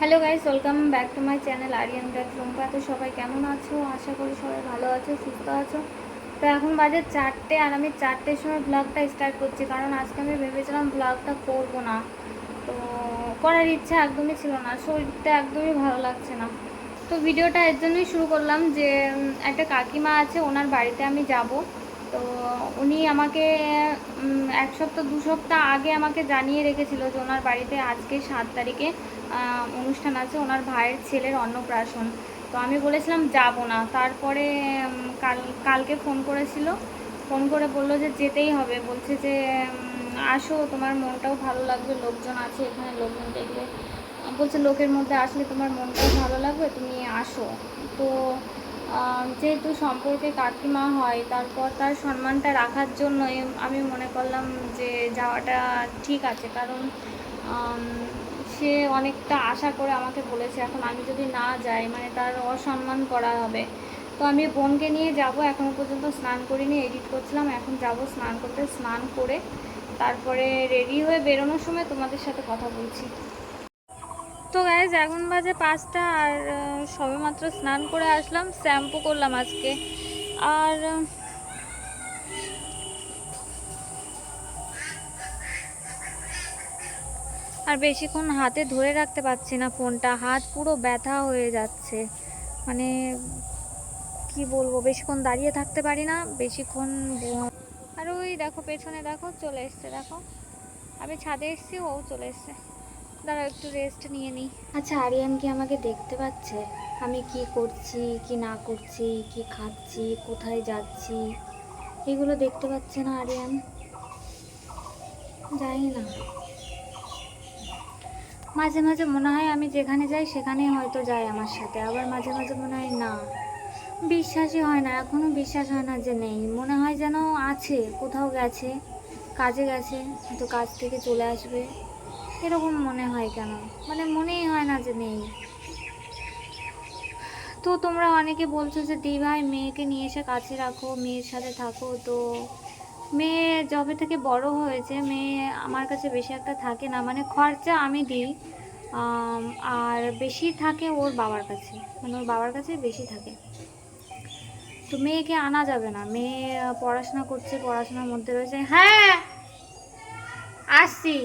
Hello guys welcome back to my channel Aryan back Rumpa তো সবাই কেমন আছো? আশা করি সবাই ভালো আছো, সুস্থ আছো। তো এখন বাজে চারটে আর আমি চারটের সময় ব্লগটা স্টার্ট করছি, কারণ আজকে আমি ভেবেছিলাম ব্লগটা করব না। তো করার ইচ্ছা একদমই ছিল না, শরীরটা একদমই ভালো লাগছে না। তো ভিডিওটা এর জন্যই শুরু করলাম যে একটা কাকিমা আছে, ওনার বাড়িতে আমি যাব। তো উনি আমাকে এক সপ্তাহ, দু সপ্তাহ আগে আমাকে জানিয়ে রেখেছিল যে ওনার বাড়িতে আজকে সাত তারিখে অনুষ্ঠান আছে, ওনার ভাইয়ের ছেলের অন্নপ্রাশন। তো আমি বলেছিলাম, যাব না। তারপরে কাল, কালকে ফোন করেছিল। ফোন করে বলল যে, যেতেই হবে। বলছে যে আসো, তোমার মনটাও ভালো লাগবে, লোকজন আছে এখানে, লোকজন দেখলে বলছে, লোকের মধ্যে আসলে তোমার মনটাও ভালো লাগবে, তুমি আসো। তো যেহেতু সম্পর্কে কাকিমা হয়, তারপর তার সম্মানটা রাখার জন্যই আমি মনে করলাম যে, যাওয়াটা ঠিক আছে। কারণ সে অনেকটা আশা করে আমাকে বলেছে, এখন আমি যদি না যাই মানে তার অসম্মান করা হবে। তো আমি বোনকে নিয়ে যাব এখনও পর্যন্ত স্নান করিনি, এডিট করছিলাম, এখন যাব স্নান করতে। স্নান করে তারপরে রেডি হয়ে বেরোনোর সময় তোমাদের সাথে কথা বলছি। তো গ্যাস এখন বাজে পাঁচটা আর সবেমাত্র স্নান করে আসলাম, শ্যাম্পু করলাম আজকে। আর আর বেশিক্ষণ হাতে ধরে রাখতে পারছি না ফোনটা। হাত পুরো ব্যথা হয়ে যাচ্ছে। মানে কি বলব, বেশিক্ষণ দাঁড়িয়ে থাকতে পারি না, বেশিক্ষণ আর ওই দেখো, পেছনে দেখো, চলে এসছে, দেখো। আমি ছাদে এসেছি, ও চলে এসছে। দাঁড়াও, একটু রেস্ট নিয়ে নিই। আচ্ছা আরিয়ান কি আমাকে দেখতে পাচ্ছে? আমি কি করছি, কি না করছি, কি খাচ্ছি, কোথায় যাচ্ছি? এগুলো দেখতে পাচ্ছে না আরিয়ান। জানি না। মাঝে মাঝে মনে হয় আমি যেখানে যাই সেখানেই হয়তো যায় আমার সাথে, আবার মাঝে মাঝে মনে হয় না। বিশ্বাসই হয় না এখনও বিশ্বাস হয় না যে নেই। মনে হয় যেন আছে, কোথাও গেছে, কাজে গেছে হয়তো কাজ থেকে চলে আসবে। এরকম মনে হয় কেন? মানে মনেই হয় না যে নেই। তো তোমরা অনেকে বলছো যে দি ভাই মেয়েকে নিয়ে এসে কাছে রাখো, মেয়ের সাথে থাকো, তো মেয়ে যবে থেকে বড় হয়েছে, মেয়ে আমার কাছে বেশি একটা থাকে না মানে খরচা আমি দিই আর বেশি থাকে ওর বাবার কাছে মানে ওর বাবার কাছে বেশি থাকে। তো মেয়েকে আনা যাবে না, মেয়ে পড়াশোনা করছে, পড়াশোনার মধ্যে রয়েছে হ্যাঁ আসছি।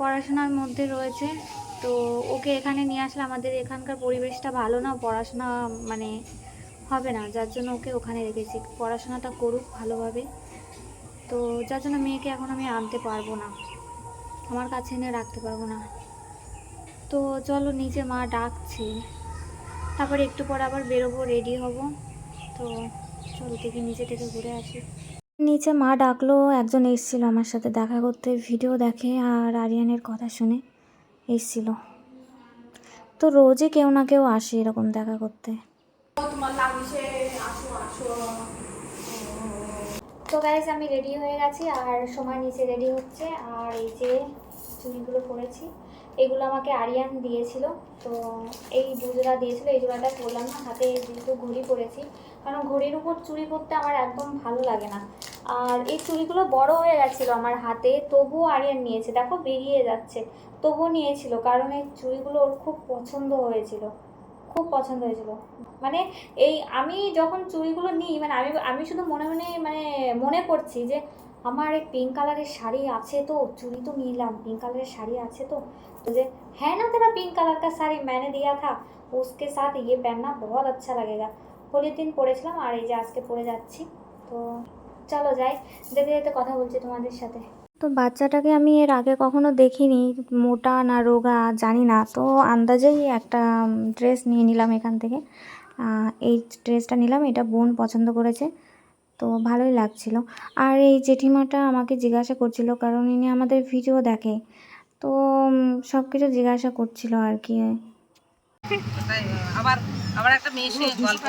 পড়াশোনার মধ্যে রয়েছে, তো ওকে এখানে নিয়ে আসলে আমাদের এখানকার পরিবেশটা ভালো না, পড়াশোনা মানে হবে না, যার জন্য ওকে ওখানে রেখেছি। পড়াশোনাটা করুক ভালোভাবে। তো যার জন্য মেয়েকে এখন আমি আনতে পারব না। আমার কাছে এনে রাখতে পারব না। তো চলো নিচে মা ডাকছে। তারপরে একটু পর আবার বেরোবো রেডি হব। তো চলো দেখি নিচে থেকে ঘুরে আসি। নিচে মা ডাকলো, একজন এসেছিল আমার সাথে দেখা করতে, ভিডিও দেখে আর আরিয়ানের কথা শুনে এসেছিল। তো রোজই কেউ না কেউ আসে এরকম দেখা করতে। তো গাইজ আমি রেডি হয়ে গেছি, আর সময় নিচে রেডি হচ্ছে। আর এই যে চুড়িগুলো পরেছি, এগুলো আমাকে আরিয়ান দিয়েছিল। তো এই দুজোড়া দিয়েছিল, এই জোড়াটা পরলাম না, হাতে যেহেতু ঘড়ি পরেছি। কারণ ঘড়ির উপর চুড়ি পরতে আমার একদম ভালো লাগে না। আর এই চুড়িগুলো বড় হয়ে গেছিল আমার হাতে, তবুও আরিয়ান নিয়েছে। দেখো, বেরিয়ে যাচ্ছে। তবুও নিয়েছিল, কারণ এই চুড়িগুলো ওর খুব পছন্দ হয়েছিল। খুব পছন্দ হয়েছিল মানে এই আমি যখন চুড়িগুলো নিই মানে আমি আমি শুধু মনে মনে মানে মনে করছি যে আমার এই পিঙ্ক কালারের শাড়ি আছে তো চুড়ি তো নিলাম পিঙ্ক কালারের শাড়ি আছে তো तो जे है ना तेरा पिंक कलर का साड़ी मैंने दिया था उसके साथ ये पहनना बहुत अच्छा लगेगा হোলির দিন পরেছিলাম আর এই যে আজকে পরে যাচ্ছি তো চলো যাই যেতে যেতে কথা বলছি তোমাদের সাথে তো বাচ্চাটাকে আমি এর আগে কখনো দেখিনি, মোটা না রোগা জানি না। তো আন্দাজেই একটা ড্রেস নিয়ে নিলাম এখান থেকে। এই ড্রেসটা নিলাম, এটা বোন পছন্দ করেছে। তো ভালোই লাগছিল। আর এই জেঠিমাটা আমাকে জিজ্ঞাসা করছিল, কারণ ইনি আমাদের ভিডিও দেখে। তো সব কিছু জিজ্ঞাসা করছিল আর কি। আবার আবার একটা মেয়ে গল্প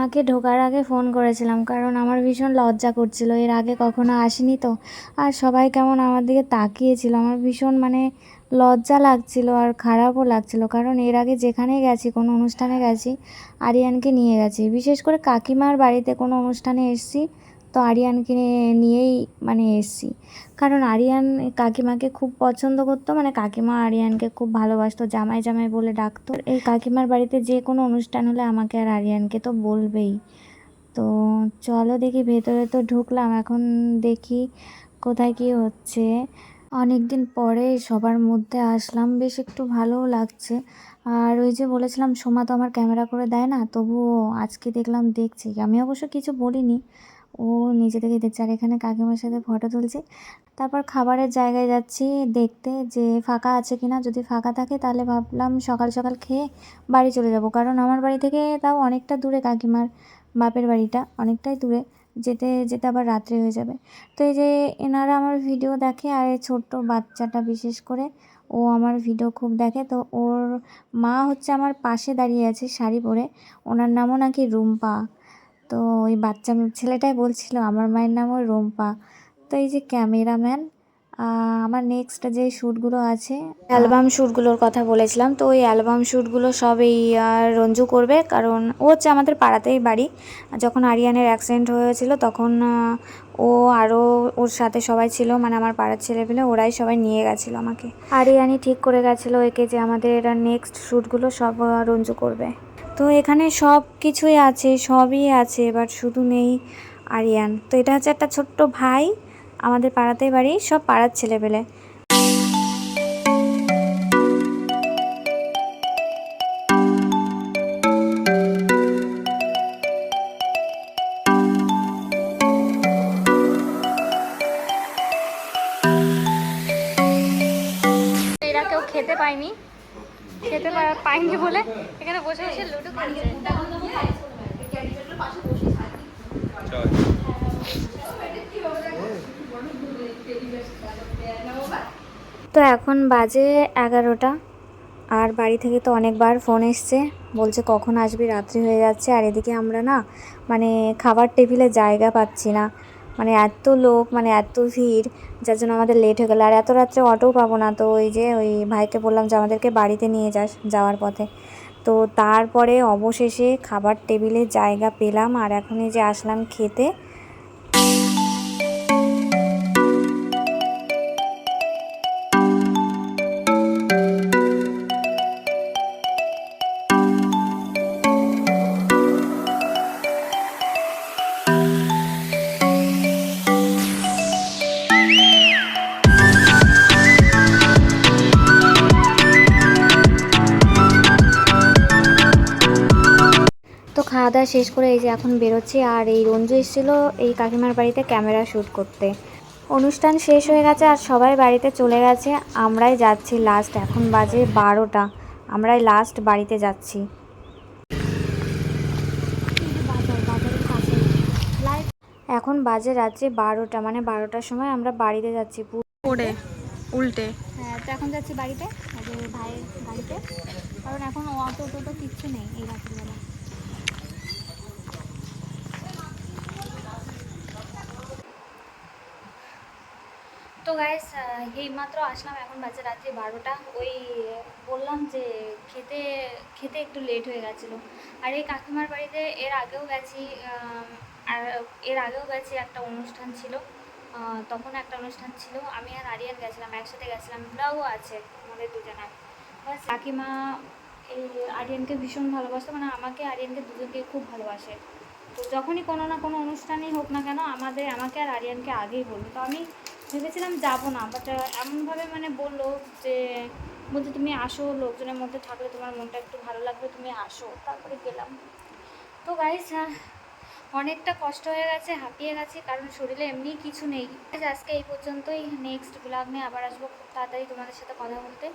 কাকিমাকে ঢোকার আগে ফোন করেছিলাম, কারণ আমার ভীষণ লজ্জা করছিল। এর আগে কখনো আসিনি তো। আর সবাই কেমন আমার দিকে তাকিয়েছিল। আমার ভীষণ মানে লজ্জা লাগছিল আর খারাপও লাগছিল, কারণ এর আগে যেখানে গেছি, কোনো অনুষ্ঠানে গেছি, আরিয়ানকে নিয়ে গেছি। বিশেষ করে কাকিমার বাড়িতে কোনো অনুষ্ঠানে এসেছি তো আরিয়ানকে নিয়েই মানে এসেছি। কারণ আরিয়ান কাকিমাকে খুব পছন্দ করতো মানে কাকিমা আরিয়ানকে খুব ভালোবাসতো, জামাই জামাই বলে ডাকতো। এই কাকিমার বাড়িতে যে কোনো অনুষ্ঠান হলে আমাকে আর আরিয়ানকে তো বলবেই। তো চলো দেখি, ভেতরে তো ঢুকলাম, এখন দেখি কোথায় কি হচ্ছে। অনেক দিন পরে সবার মধ্যে আসলাম, বেশ একটু ভালোও লাগছে। আর ওই যে বলেছিলাম, সোমা তো আমার ক্যামেরা করে দেয় না, তবুও আজকে দেখলাম, দেখছি। আমি অবশ্য কিছু বলিনি ও নিজে থেকে দেখছে। আর এখানে কাকিমার সাথে ফটো তুলছি। তারপর খাবারের জায়গায় যাচ্ছি দেখতে যে ফাঁকা আছে কি না যদি ফাঁকা থাকে তাহলে ভাবলাম সকাল সকাল খেয়ে বাড়ি চলে যাব। কারণ আমার বাড়ি থেকে তাও অনেকটা দূরে কাকিমার বাপের বাড়িটা, অনেকটাই দূরে। যেতে যেতে আবার রাত্রি হয়ে যাবে। তো এই যে এনারা আমার ভিডিও দেখে আর এই ছোট্ট বাচ্চাটা বিশেষ করে ও আমার ভিডিও খুব দেখে। তো ওর মা হচ্ছে আমার পাশে দাঁড়িয়ে আছে শাড়ি পরে। ওনার নামও নাকি রুম্পা। তো ওই বাচ্চা ছেলেটাই বলছিল, আমার মায়ের নামও রুম্পা। তো এই যে ক্যামেরাম্যান আমার নেক্সট যে শ্যুটগুলো আছে অ্যালবাম শ্যুটগুলোর কথা বলেছিলাম, তো ওই অ্যালবাম শ্যুটগুলো সব এই রঞ্জু করবে, কারণ ও হচ্ছে আমাদের পাড়াতেই বাড়ি। যখন আরিয়ানের অ্যাক্সিডেন্ট হয়েছিল তখন ও আরও ওর সাথে সবাই ছিল মানে আমার পাড়ার ছেলেপেলে ওরাই সবাই নিয়ে গেছিল আমাকে। আরিয়ানি ঠিক করে গেছিল একে যে আমাদের নেক্সট শ্যুটগুলো সব রঞ্জু করবে। তো এখানে সব কিছুই আছে, সবই আছে এবার শুধু নেই আরিয়ান। তো এটা হচ্ছে একটা ছোট্ট ভাই, আমাদের পাড়াতেই বাড়ি, সব পাড়ার ছেলেপেলে। খেতে পায়নি খেতে পা- পাইনি বলে এখানে বসে বসে লুডো তো এখন বাজে এগারোটা, আর বাড়ি থেকে তো অনেকবার ফোন এসছে, বলছে কখন আসবি, রাত্রি হয়ে যাচ্ছে, আর এদিকে আমরা না মানে খাবার টেবিলে জায়গা পাচ্ছি না। মানে এত লোক মানে এত ভিড়, যার জন্য আমাদের লেট হয়ে গেলো। আর এত রাত্রে অটোও পাবো না তো ওই যে ওই ভাইকে বললাম যে আমাদেরকে বাড়িতে নিয়ে যাস যাওয়ার পথে। তো তারপরে অবশেষে খাবার টেবিলে জায়গা পেলাম আর এখনই যে আসলাম খেতে খাওয়া দাওয়া শেষ করে এই যে এখন বেরোচ্ছি আর এই রঞ্জু এসেছিল এই কাকিমার বাড়িতে ক্যামেরা শ্যুট করতে। অনুষ্ঠান শেষ হয়ে গেছে আর সবাই বাড়িতে চলে গেছে। আমরাই যাচ্ছি লাস্ট এখন বাজে বারোটা। আমরাই লাস্ট বাড়িতে যাচ্ছি। এখন বাজে রাত্রি বারোটা মানে বারোটার সময় আমরা বাড়িতে যাচ্ছি পড়ে উল্টে। হ্যাঁ তো এখন যাচ্ছি বাড়িতে আগে ভাইয়ের বাড়িতে। কারণ এখন অটো টোটো কিচ্ছু নেই এই রাত্রিবেলা। তো গাইস এইমাত্র আসলাম, এখন বাজে রাত্রি বারোটা। ওই, বললাম যে খেতে খেতে একটু লেট হয়ে গেছিল। আর এই কাকিমার বাড়িতে এর আগেও গেছি আর এর আগেও গেছি একটা অনুষ্ঠান ছিল। তখন একটা অনুষ্ঠান ছিল। আমি আর আরিয়ান গেছিলাম, একসাথে গেছিলাম। ব্লাগও আছে, আমাদের দুজনের বাস, কাকিমা এই আরিয়ানকে ভীষণ ভালোবাসতো মানে আমাকে, আরিয়ানকে দুজনকে খুব ভালোবাসে। তো যখনই কোনো না কোনো অনুষ্ঠানই হোক না কেন, আমাদের, আমাকে আর আরিয়ানকে আগেই বলল তো আমি ভেবেছিলাম যাব না বাট এমনভাবে মানে বলল যে, বলছে তুমি আসো, লোকজনের মধ্যে থাকলে তোমার মনটা একটু ভালো লাগবে, তুমি আসো, তারপরে গেলাম। তো গাইস অনেকটা কষ্ট হয়ে গেছে, হাঁপিয়ে গেছি, কারণ শরীরে এমনি কিছু নেই। আজ আজকে এই পর্যন্তই নেক্সট ব্লগ নিয়ে আবার আসব, খুব তাড়াতাড়ি তোমাদের সাথে কথা বলতে।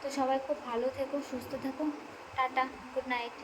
তো সবাই খুব ভালো থেকো, সুস্থ থেকো, টাটা গুড নাইট